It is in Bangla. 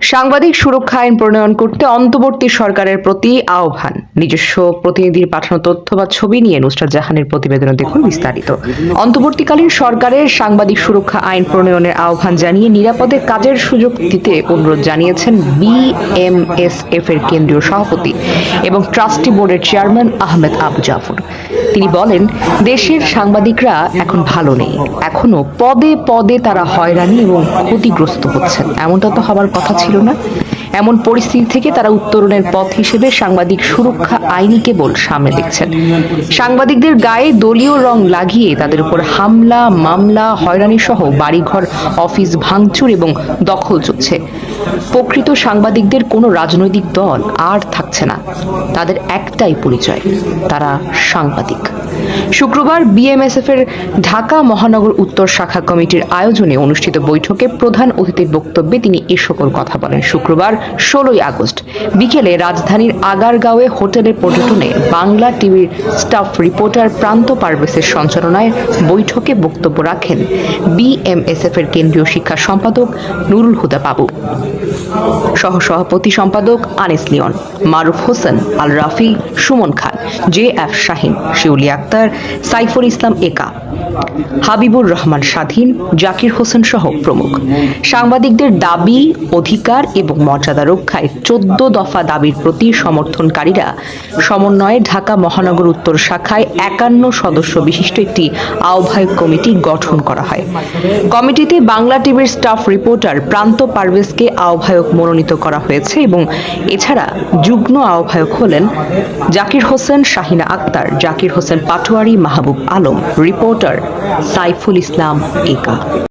সাংবাদিক সুরক্ষা আইন প্রণয়ন করতে অন্তর্বর্তী সরকারের প্রতি আহ্বান। নিজস্ব প্রতিনিধির পাঠানো তথ্য বা ছবি নিয়ে নুসরাত জাহানের প্রতিবেদনে দেখুন বিস্তারিত। অন্তর্বর্তীকালীন সরকারের সাংবাদিক সুরক্ষা আইন প্রণয়নের আহ্বান জানিয়ে নিরাপদে কাজের সুযোগ দিতে অনুরোধ জানিয়েছেন বিএমএসএফ এর কেন্দ্রীয় সভাপতি এবং ট্রাস্টি বোর্ডের চেয়ারম্যান আহমেদ আবু জাফর। তিনি বলেন, দেশের সাংবাদিকরা এখন ভালো নেই। এখনও পদে পদে তারা হয়রানি এবং ক্ষতিগ্রস্ত হচ্ছেন। এমনটা তো হবার কথা ছিল। না। এমন পরিস্থিতি থেকে তারা উত্তরণের পথ হিসেবে সাংবাদিক সুরক্ষা আইনই কেবল সামনে দেখছেন। সাংবাদিকদের গায়ে দলীয় রং লাগিয়ে তাদের উপর হামলা, মামলা হয়রানি সহ বাড়িঘর, অফিস ভাঙচুর এবং দখল চলছে। প্রকৃত সাংবাদিকদের কোনো রাজনৈতিক দল আর থাকছে না। তাদের একটাই পরিচয়, তারা সাংবাদিক। শুক্রবার বিএমএসএফ এর ঢাকা মহানগর উত্তর শাখা কমিটির আয়োজনে অনুষ্ঠিত বৈঠকে প্রধান অতিথির বক্তব্যে তিনি এ সকল কথা বলেন। শুক্রবার ষোলোই আগস্ট বিকেলে রাজধানীর আগারগাঁওয়ে হোটেলের পর্যটনে বাংলা টিভির স্টাফ রিপোর্টার প্রান্ত পারভেসের সঞ্চালনায় বৈঠকে বক্তব্য রাখেন বিএমএসএফ এর কেন্দ্রীয় শিক্ষা সম্পাদক নুরুল হুদা বাবু। সহ সভাপতি সম্পাদক Anis Leon, Maruf Hossain Al Rafi Sumon Khan, J F Shahin Shiuli Akter Saiful Islam Eka. Habibur Rahman স্বাধীন, জাকির হোসেন সহ প্রমুখ। সাংবাদিকদের দাবি, অধিকার এবং মর্যাদা রক্ষায় চোদ্দ দফা দাবির প্রতি সমর্থনকারীরা সমন্বয়ে ঢাকা মহানগর উত্তর শাখায় একান্ন সদস্য বিশিষ্ট একটি আহ্বায়ক কমিটি গঠন করা হয়। কমিটিতে বাংলা টিভির স্টাফ রিপোর্টার প্রান্ত পারভেজকে আহ্বায়ক মনোনীত করা হয়েছে এবং এছাড়া যুগ্ম আহ্বায়ক হলেন জাকির হোসেন, শাহিনা আক্তার, জাকির হোসেন পাটোয়ারি মাহবুব আলম রিপোর্টার সাইফুল ইসলাম একা।